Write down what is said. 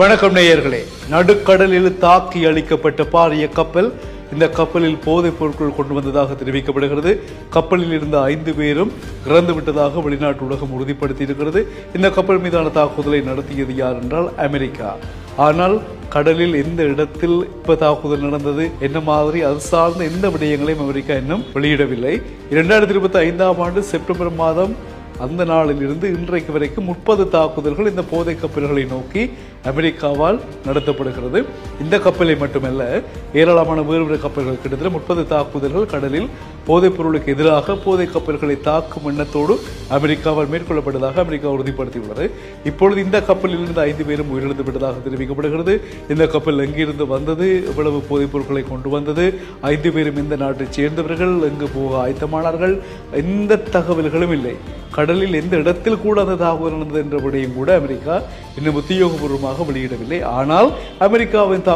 வணக்கம் நேயர்களே. நடுக்கடலில் தாக்கி அளிக்கப்பட்ட பாரிய கப்பல் இந்த கப்பலில் போதைப் பொருட்கள் கொண்டு வந்ததாக தெரிவிக்கப்படுகிறது. கப்பலில் இருந்த ஐந்து பேரும் இறந்து விட்டதாக வெளிநாட்டு உலகம் உறுதிப்படுத்தி இருக்கிறது இந்த கப்பல் மீதான தாக்குதலை நடத்தியது யார் என்றால் அமெரிக்கா. ஆனால் கடலில் எந்த இடத்தில் இப்ப தாக்குதல் நடந்தது என்ன மாதிரி அது சார்ந்த எந்த விடயங்களையும் அமெரிக்கா இன்னும் வெளியிடவில்லை. இரண்டாயிரத்தி இருபத்தி ஐந்தாம் ஆண்டு செப்டம்பர் மாதம் அந்த நாளில் இருந்து இன்றைக்கு வரைக்கும் முப்பது தாக்குதல்கள் இந்த போதை கப்பல்களை நோக்கி அமெரிக்காவால் நடத்தப்படுகிறது. இந்த கப்பலை மட்டுமல்ல ஏராளமான வேறு கப்பல்கள் கிட்டத்தட்ட முப்பது தாக்குதல்கள் கடலில் போதைப் பொருளுக்கு எதிராக போதை கப்பல்களை தாக்கும் எண்ணத்தோடு அமெரிக்காவால் மேற்கொள்ளப்பட்டதாக அமெரிக்கா உறுதிப்படுத்தியுள்ளது. இப்பொழுது இந்த கப்பலில் இருந்து ஐந்து பேரும் உயிரிழந்து விட்டதாக தெரிவிக்கப்படுகிறது. இந்த கப்பல் எங்கிருந்து வந்தது? எவ்வளவு போதைப் பொருட்களை கொண்டு வந்தது? ஐந்து பேரும் இந்த நாட்டைச் சேர்ந்தவர்கள்? எங்கு போக ஆயத்தமானார்கள்? எந்த தகவல்களும் இல்லை. கடலில் எந்த இடத்தில் கூட அந்த தாக்குதல் நடந்தது என்றபடியும் கூட அமெரிக்கா இன்னும் உத்தியோகபூர்வமாக வெளியிடவில்லை. ஆனால் அமெரிக்காவின் தா-